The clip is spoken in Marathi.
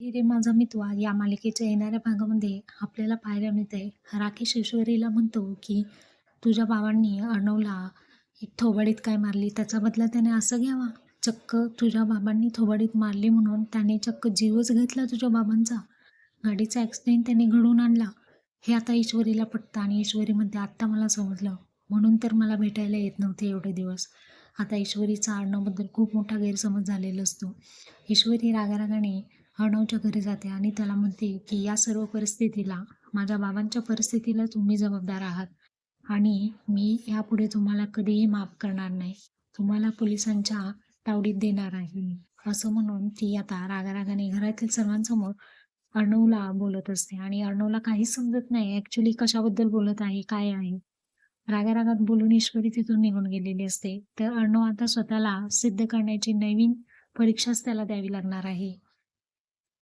रे माझा मितवा या मालिकेच्या येणाऱ्या भागामध्ये आपल्याला पाहायला मिळते राकेश ईश्वरीला म्हणतो की तुझ्या बाबांनी अर्णवला एक थोबाडीत काय मारली? त्याचा बदला त्याने असं घ्यावा? चक्क तुझ्या बाबांनी थोबाडीत मारली म्हणून त्याने चक्क जीवच घेतला तुझ्या बाबांचा? गाडीचा ॲक्सिडेंट त्याने घडवून आणला. हे आता ईश्वरीला पटतं आणि ईश्वरी म्हणते आत्ता मला समजलं. म्हणून तर मला भेटायला येत नव्हते एवढे दिवस. आता ईश्वरीचा अर्णवबद्दल खूप मोठा गैरसमज झालेला असतो. ईश्वरी रागारागाने अर्णवच्या घरी जाते आणि त्याला म्हणते की या सर्व परिस्थितीला माझ्या बाबांच्या परिस्थितीला तुम्ही जबाबदार आहात आणि मी यापुढे तुम्हाला कधीही माफ करणार नाही. तुम्हाला पोलिसांच्या तावडीत देणार आहे. असं म्हणून ती आता रागारागाने घरातील सर्वांसमोर अर्णवला बोलत असते आणि अर्णवला काहीच समजत नाही ऍक्च्युली कशाबद्दल बोलत आहे? काय आहे? रागारागात बोलून ईश्वरी तिथून निघून गेलेली असते. तर अर्णव आता स्वतःला सिद्ध करण्याची नवीन परीक्षाच त्याला द्यावी लागणार आहे.